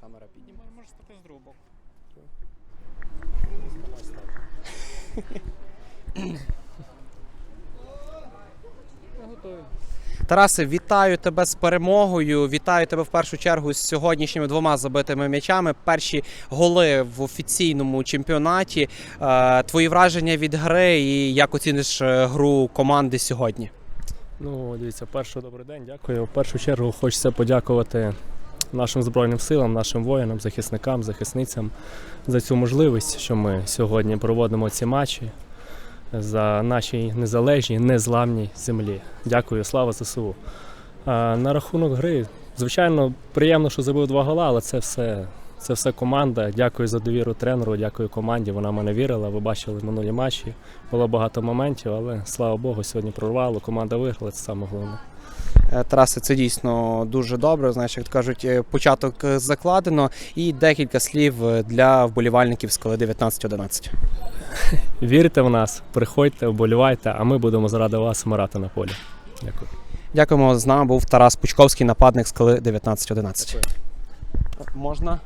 камера підніме. Піднімай, може стати з другого боку. Готові. Тарасе, вітаю тебе з перемогою. Вітаю тебе в першу чергу з сьогоднішніми двома забитими м'ячами. Перші голи в офіційному чемпіонаті. Е, Твої враження від гри і як оціниш е, гру команди сьогодні? Ну, дивіться, перший добрий день, дякую. В першу чергу хочеться подякувати нашим Збройним силам, нашим воїнам, захисникам, захисницям за цю можливість, що ми сьогодні проводимо ці матчі за нашій незалежній, незламній землі. Дякую, слава ЗСУ. А на рахунок гри, звичайно, приємно, що забив два гола, але це все. Це все команда. Дякую за довіру тренеру, дякую команді. Вона мене вірила. Ви бачили минулі матчі. Було багато моментів, але слава Богу, сьогодні прорвало. Команда виграла. Це саме головне. Е, Тарасе, це дійсно дуже добре. Знаєш, як кажуть, е, початок закладено. І декілька слів е, для вболівальників скали 1911. Вірте в нас, приходьте, вболівайте, а ми будемо заради вас мирати на полі. Дякую. Дякуємо. З нами був Тарас Пучковський, нападник скали 1911. Можна?